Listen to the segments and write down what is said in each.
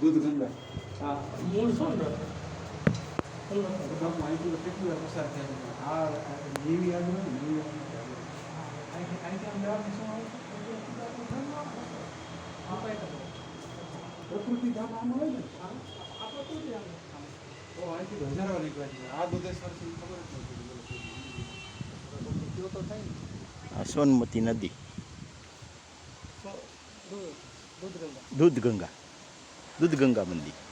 દૂધ ગંગા. હા મૂળ સોમનાથ માહિતી કેટલી વાર પસાર થયા આ આ જેવી યાદ હોય ને એવી. અહીંથી અહીંથી આમ શું આવે પ્રકૃતિ આમ ને? ઓ અહીંથી તો હજારો નીકળ્યા છે. આ દુધેશ્વરથી ખબર જ નથી બોલો કોઈ. કયો તો થાય આ સોનમતી નદી. સો- દૂધ દૂધ ગંગા. દૂધગંગા દૂધગંગા મંદિર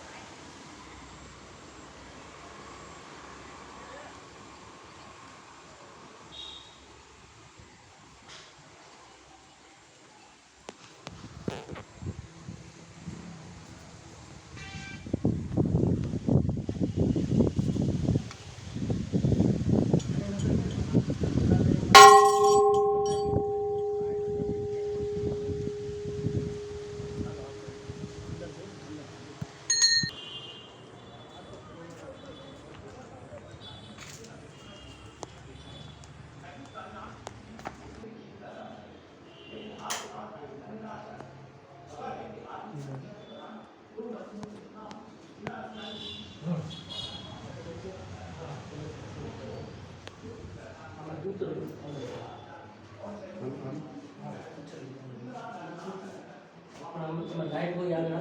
આપણા આમ એમાં લાઈટ હોય આગળ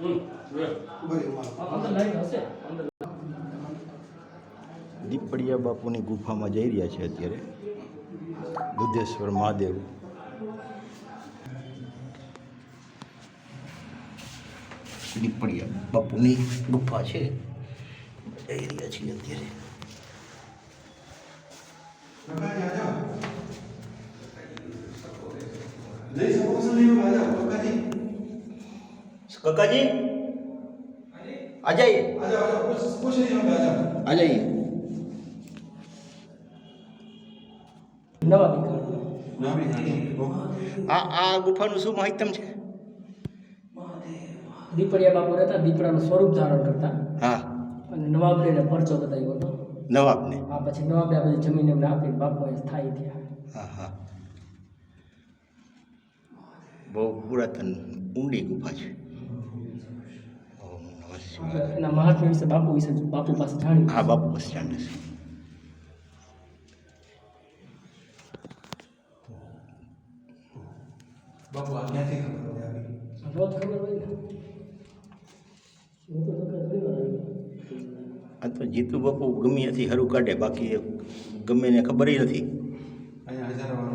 હમ આ અંદર લાઈટ હશે અંદર દીપડિયા બાપુની ગુફામાં જઈ રહ્યા છે અત્યારે દુધેશ્વર મહાદેવ દીપડિયા બાપુની ગુફા છે જઈ રહ્યા છીએ અત્યારે कक्का जी आ जाइए आ जाइए નવા દીકરા આ આ ગુફાનું શું માહિતમ છે દીપડિયા બાપુ રહેતા દીપડાનું સ્વરૂપ ધારણ કરતા હા અને નવાબને એને પરચો બતાવ્યો હતો નવાબને આ પછી નવાબે આ બધી જમીન એમને આપીને બાપુ અહીં સ્થાયી થયા હા હા બહુ પુરાતન ઊંડી ગુફા છે એના મહાત્મ્ય વિશે બાપુ વિશે બાપુ પાસે જાણ્યું હા બાપુ બસ ચાલે છે બાપુ આ ક્યાંથી ખબર પડે આવી રોજ ખબર હોય ને હું તો તો કઈ ઘણી વાર આવી. આ તો જીતુ બાપુ ગમે ત્યાંથી હરું કાઢે બાકી એ ગમે ને ખબર નથી અહીંયા હજારો વાર